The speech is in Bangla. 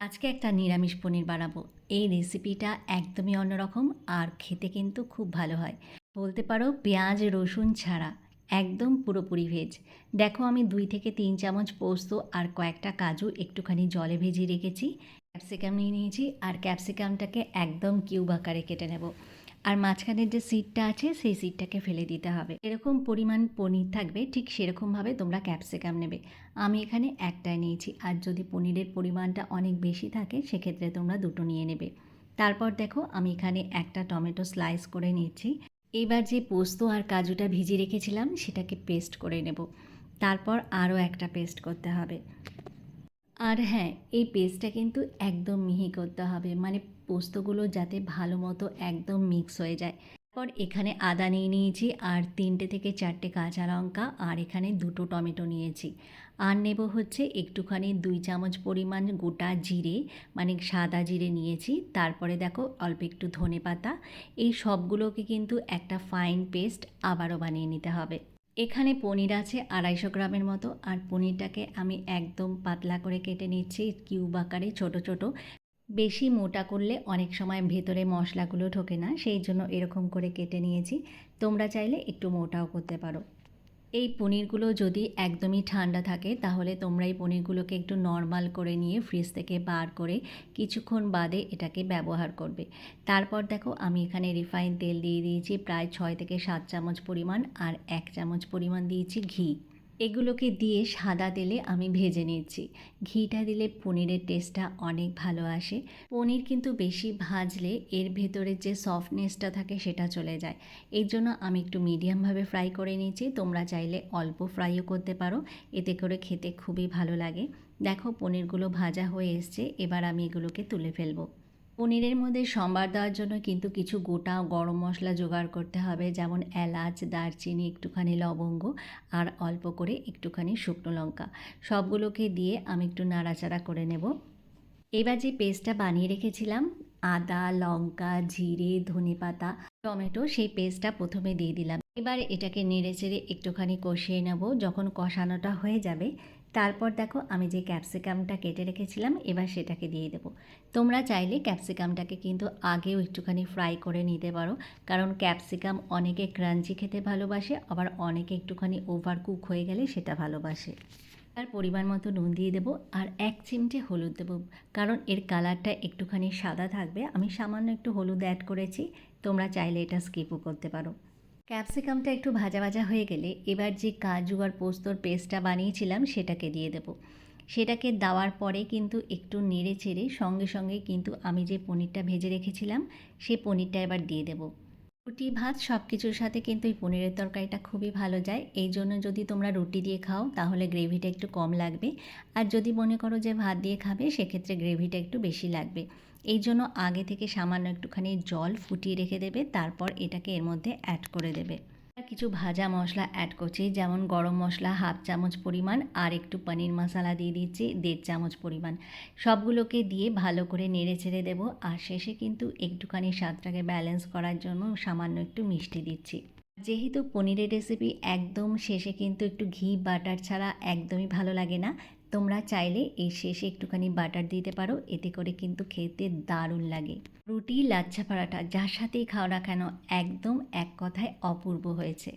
আজকে একটা নিরামিষ পনির বানাবো। এই রেসিপিটা একদমই অন্যরকম আর খেতে কিন্তু খুব ভালো হয়। বলতে পারো পেঁয়াজ, রসুন ছাড়া একদম পুরোপুরি ভেজ দেখো আমি দুই থেকে তিন চামচ পোস্ত আর কয়েকটা কাজু একটুখানি জলে ভেজিয়ে রেখেছি। ক্যাপসিকাম নিয়ে নিয়েছি আর ক্যাপসিকামটাকে একদম কিউব আকারে কেটে নেব। আর মাঝখানের যে সিটটা আছে, সেই সিটটাকে ফেলে দিতে হবে। এরকম পরিমাণ পনির থাকবে, ঠিক সেরকমভাবে তোমরা ক্যাপসিকাম নেবে। আমি এখানে একটাই নিয়েছি। আর যদি পনিরের পরিমাণটা অনেক বেশি থাকে, সেক্ষেত্রে তোমরা দুটো নিয়ে নেবে। তারপর দেখো, আমি এখানে একটা টমেটো স্লাইস করে নিচ্ছি এবার যে পোস্ত আর কাজুটা ভিজিয়ে রেখেছিলাম, সেটাকে পেস্ট করে নেব। তারপর আরও একটা পেস্ট করতে হবে। আর হ্যাঁ এই পেস্টটা কিন্তু একদম মিহি করতে হবে। মানে পোস্তগুলো যাতে ভালো মতো একদম মিক্স হয়ে যায়। তারপর এখানে আদা নিয়ে নিয়েছি আর তিনটে থেকে চারটে কাঁচা লঙ্কা আর এখানে দুটো টমেটো নিয়েছি। আর নেব হচ্ছে একটুখানি দুই চামচ পরিমাণ গোটা জিরে মানে সাদা জিরে নিয়েছি। তারপরে দেখো অল্প একটু ধনে পাতা। এই সবগুলোকে কিন্তু একটা ফাইন পেস্ট আবারও বানিয়ে নিতে হবে। এখানে পনির আছে আড়াইশো গ্রামের মতো। আর পনিরটাকে আমি একদম পাতলা করে কেটে নিচ্ছি কিউব আকারে ছোট ছোট। বেশি মোটা করলে অনেক সময় ভেতরে মশলাগুলো ঢোকে না, সেই জন্য এরকম করে কেটে নিয়েছি। তোমরা চাইলে একটু মোটাও করতে পারো। এই পনিরগুলো যদি একদমই ঠান্ডা থাকে, তাহলে তোমরা এই পনিরগুলোকে একটু নর্মাল করে নিয়ে ফ্রিজ থেকে বার করে কিছুক্ষণ বাদে এটাকে ব্যবহার করবে। তারপর দেখো, আমি এখানে রিফাইন তেল দিয়ে দিয়েছি, প্রায় ছয় থেকে সাত চামচ পরিমাণ, আর এক চামচ পরিমাণ দিয়েছি ঘি। এগুলোকে দিয়ে সাদা তেলে আমি ভেজে নিচ্ছি ঘিটা দিলে পনিরের টেস্টটা অনেক ভালো আসে। পনির কিন্তু বেশি ভাজলে এর ভেতরে যে সফটনেসটা থাকে সেটা চলে যায়। এই জন্য আমি একটু মিডিয়ামভাবে ফ্রাই করে নিয়েছি। তোমরা চাইলে অল্প ফ্রাইও করতে পারো। এতে করে খেতে খুবই ভালো লাগে। দেখো, পনিরগুলো ভাজা হয়ে এসছে। এবার আমি এগুলোকে তুলে ফেলব। পনিরের মধ্যে সম্বার দেওয়ার জন্য কিন্তু কিছু গোটা গরম মশলা জোগাড় করতে হবে, যেমন এলাচ, দারচিনি, একটুখানি লবঙ্গ আর অল্প করে একটুখানি শুকনো লঙ্কা। সবগুলোকে দিয়ে আমি একটু নাড়াচাড়া করে নেব। এবার যে পেস্টটা বানিয়ে রেখেছিলাম আদা, লঙ্কা, জিরে, ধনেপাতা, টমেটো সেই পেস্টটা প্রথমে দিয়ে দিলাম। এবার এটাকে নেড়ে চেড়ে একটুখানি কষিয়ে নেব। যখন কষানোটা হয়ে যাবে, তারপর দেখো আমি যে ক্যাপসিকামটা কেটে রেখেছিলাম, এবার সেটাকে দিয়ে দেবো। তোমরা চাইলে ক্যাপসিকামটাকে কিন্তু আগেও একটুখানি ফ্রাই করে নিতে পারো। কারণ ক্যাপসিকাম অনেকে ক্রাঞ্চি খেতে ভালোবাসে, আবার অনেকে একটুখানি ওভার কুক হয়ে গেলে সেটা ভালোবাসে। তার পরিমাণ মতো নুন দিয়ে দেবো আর এক চিমটে হলুদ দেবো। কারণ এর কালারটা একটুখানি সাদা থাকবে। আমি সামান্য একটু হলুদ অ্যাড করেছি। তোমরা চাইলে এটা স্কিপও করতে পারো। ক্যাপসিকামটা একটু ভাজা ভাজা হয়ে গেলে এবার যে কাজু আর পোস্তর পেস্টটা বানিয়েছিলাম সেটাকে দিয়ে দেবো। সেটাকে দেওয়ার পরে কিন্তু একটু নেড়ে চেড়ে সঙ্গে সঙ্গে কিন্তু আমি যে পনিরটা ভেজে রেখেছিলাম সেই পনিরটা এবার দিয়ে দেবো। রুটি, ভাত সব কিছুর সাথে কিন্তু এই পনিরের তরকারিটা খুবই ভালো যায়। এই জন্য যদি তোমরা রুটি দিয়ে খাও, তাহলে গ্রেভিটা একটু কম লাগবে। আর যদি মনে করো যে ভাত দিয়ে খাবে, সেক্ষেত্রে গ্রেভিটা একটু বেশি লাগবে। এই জন্য আগে থেকে সামান্য একটুখানি জল ফুটিয়ে রেখে দেবে, তারপর এটাকে এর মধ্যে অ্যাড করে দেবে। কিছু ভাজা মশলা অ্যাড করছি, যেমন গরম মশলা হাফ চামচ পরিমাণ আর একটু পনির মশলা দিয়ে দিচ্ছি, দেড় চামচ পরিমাণ। সবগুলোকে দিয়ে ভালো করে নেড়ে ছেড়ে দেবো আর শেষে কিন্তু একটুখানি স্বাদটাকে ব্যালেন্স করার জন্য সামান্য একটু মিষ্টি দিচ্ছি। যেহেতু পনিরের রেসিপি একদম শেষে কিন্তু একটু ঘি বাটার ছাড়া একদমই ভালো লাগে না তোমরা চাইলে এই শেষে একটুখানি বাটার দিতে পারো, এতে করে কিন্তু খেতে দারুণ লাগে। রুটি, লাচ্ছা পরাঠা যার সাথেই খাও না কেন, একদম এক কথায় অপূর্ব হয়েছে।